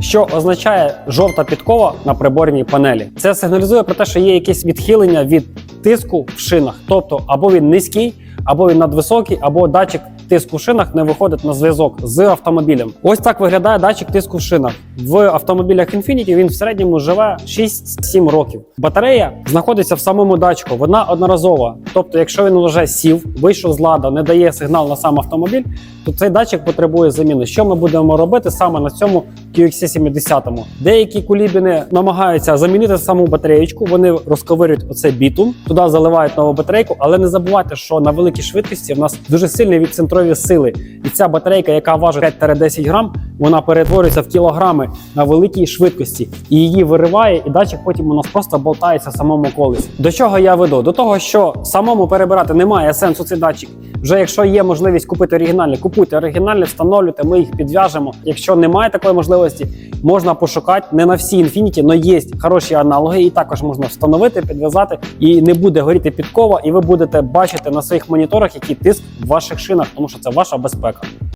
що означає жовта підкова на приборній панелі. Це сигналізує про те, що є якесь відхилення від тиску в шинах, тобто або він низький, або він надвисокий, або датчик тиску в шинах не виходить на зв'язок з автомобілем. Ось так виглядає датчик тиску в шинах. В автомобілях Infiniti він в середньому живе 6-7 років. Батарея знаходиться в самому датчику. Вона одноразова. Тобто, якщо він вже сів, вийшов з лада, не дає сигнал на сам автомобіль, то цей датчик потребує заміни. Що ми будемо робити саме на цьому QX70? Деякі кулібіни намагаються замінити саму батареєчку. Вони розковирюють оцей бітум, туди заливають нову батарейку, але не забувайте, що на великій швидкості в нас дуже сильні відцентрові сили. І ця батарейка, яка важить 5-10 грам, вона перетворюється в кілограми на великій швидкості і її вириває, і датчик потім у нас просто болтається в самому колесі. До чого я веду? До того, що самому перебирати немає сенсу цей датчик. Вже якщо є можливість купити оригінальні, купуйте оригінальні, встановлюйте, ми їх підв'яжемо. Якщо немає такої можливості, можна пошукати не на всі інфініті, але є хороші аналоги, і також можна встановити, підв'язати, і не буде горіти підкова, і ви будете бачити на своїх моніторах, який тиск в ваших шинах, тому що це ваша безпека.